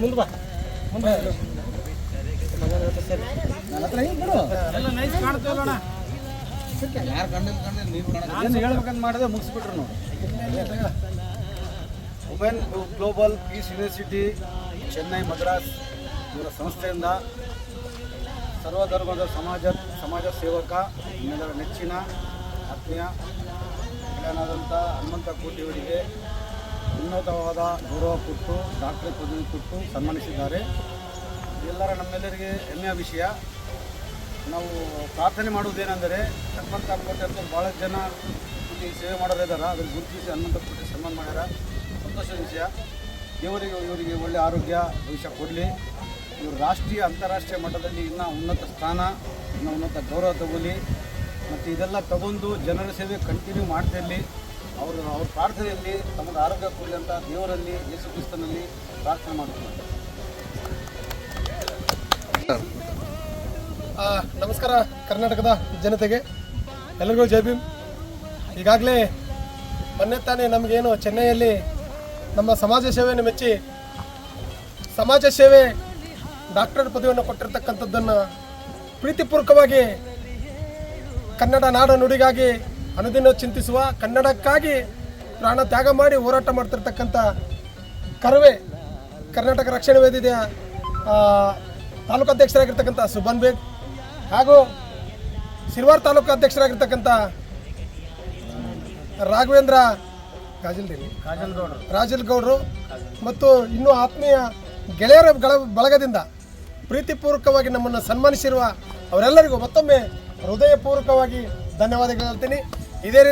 ಮುಂದೆ ಬಾ. ಏನು ಹೇಳ್ಬೇಕಂತ ಮಾಡಿದ್ರೆ ಮುಗಿಸ್ಬಿಟ್ರು ನೋಡಿ. Women global peace university Chennai Madras ಇವರ ಸಂಸ್ಥೆಯಿಂದ ಸರ್ವಧರ್ಮದ ಸಮಾಜ ಸಮಾಜ ಸೇವಕ ಇನ್ನೆಲ್ಲರ ನೆಚ್ಚಿನ, ಆತ್ಮೀಯ ಗೆಳೆಯನಾದಂಥ ಹನುಮಂತ ಕೋಟಿಯವರಿಗೆ ಉನ್ನತವಾದ ಗೌರವ ಕೊಟ್ಟು, ಡಾಕ್ಟರ್ ಪದವಿ ಕೊಟ್ಟು ಸನ್ಮಾನಿಸಿದ್ದಾರೆ. ಎಲ್ಲರ ನಮ್ಮೆಲ್ಲರಿಗೆ ಹೆಮ್ಮೆಯ ವಿಷಯ. ನಾವು ಪ್ರಾರ್ಥನೆ ಮಾಡುವುದೇನೆಂದರೆ, ಹನುಮಂತ ಕೋಟೆ ಅಂತ ಭಾಳ ಜನ ಸೇವೆ ಮಾಡೋರು ಇದ್ದಾರೆ ಅದನ್ನು ಗುರುತಿಸಿ ಹನುಮಂತ ಕೋಟೆ ಸನ್ಮಾನ ಮಾಡ್ಯಾರ. ಸಂತೋಷದ ವಿಷಯ ದೇವರಿಗೆ, ಇವರಿಗೆ ಒಳ್ಳೆ ಆರೋಗ್ಯ, ಭವಿಷ್ಯ ಕೊಡಲಿ. ಇವರು ರಾಷ್ಟ್ರೀಯ, ಅಂತಾರಾಷ್ಟ್ರೀಯ ಮಟ್ಟದಲ್ಲಿ ಇನ್ನೂ ಉನ್ನತ ಸ್ಥಾನ, ಇನ್ನೂ ಉನ್ನತ ಗೌರವ ತಗೊಳ್ಳಿ. ಮತ್ತು ಇದೆಲ್ಲ ತಗೊಂಡು ಜನರ ಸೇವೆ ಕಂಟಿನ್ಯೂ ಮಾಡ್ತಾ ಇರಲಿ ಅವರು, ಅವ್ರ ಪ್ರಾರ್ಥನೆಯಲ್ಲಿ ತಮಗೆ ಆರೋಗ್ಯ ಕೊಡಲಿ ಅಂತ ದೇವರಲ್ಲಿ, ಯೇಸು ಕ್ರಿಸ್ತನಲ್ಲಿ ಪ್ರಾರ್ಥನೆ ಮಾಡ್ತಾರೆ ನಮಸ್ಕಾರ, ಕರ್ನಾಟಕದ ಜನತೆಗೆ. ಎಲ್ಲರಿಗೂ ಜೈ ಭೀಮ್. ಈಗಾಗಲೇ ಮೊನ್ನೆ ತಾನೇ ನಮಗೇನು ಚೆನ್ನೈಯಲ್ಲಿ ನಮ್ಮ ಸಮಾಜ ಸೇವೆಯನ್ನು ಮೆಚ್ಚಿ ಸಮಾಜ ಸೇವೆ ಡಾಕ್ಟರ್ ಪದವಿಯನ್ನು ಕೊಟ್ಟಿರ್ತಕ್ಕಂಥದ್ದನ್ನು ಪ್ರೀತಿಪೂರ್ವಕವಾಗಿ ಕನ್ನಡ ನಾಡ ನುಡಿಗಾಗಿ ಅನುದಿನ ಚಿಂತಿಸುವ, ಕನ್ನಡಕ್ಕಾಗಿ ಪ್ರಾಣ ತ್ಯಾಗ ಮಾಡಿ ಹೋರಾಟ ಮಾಡ್ತಿರ್ತಕ್ಕಂಥ ಕರವೇ ಕರ್ನಾಟಕ ರಕ್ಷಣಾ ವೇದಿಕೆಯ ತಾಲೂಕು ಅಧ್ಯಕ್ಷರಾಗಿರ್ತಕ್ಕಂಥ ಸುಬನ್ ಬೇಗ್ ಹಾಗೂ ಸಿಲ್ವಾರ್ ತಾಲೂಕು ಅಧ್ಯಕ್ಷರಾಗಿರ್ತಕ್ಕಂಥ ರಾಘವೇಂದ್ರ ಕಾಜಲ್ದೇವಿ. ರಾಜಲ್ ಗೌಡರು ಮತ್ತು ಇನ್ನೂ ಆತ್ಮೀಯ ಗೆಳೆಯರ ಬಳಗದಿಂದ ಪ್ರೀತಿಪೂರ್ವಕವಾಗಿ ನಮ್ಮನ್ನು ಸನ್ಮಾನಿಸಿರುವ ಅವರೆಲ್ಲರಿಗೂ ಮತ್ತೊಮ್ಮೆ ಹೃದಯಪೂರ್ವಕವಾಗಿ ಧನ್ಯವಾದಗಳು ಹೇಳ್ತೀನಿ. ಇದೇ ರೀತಿ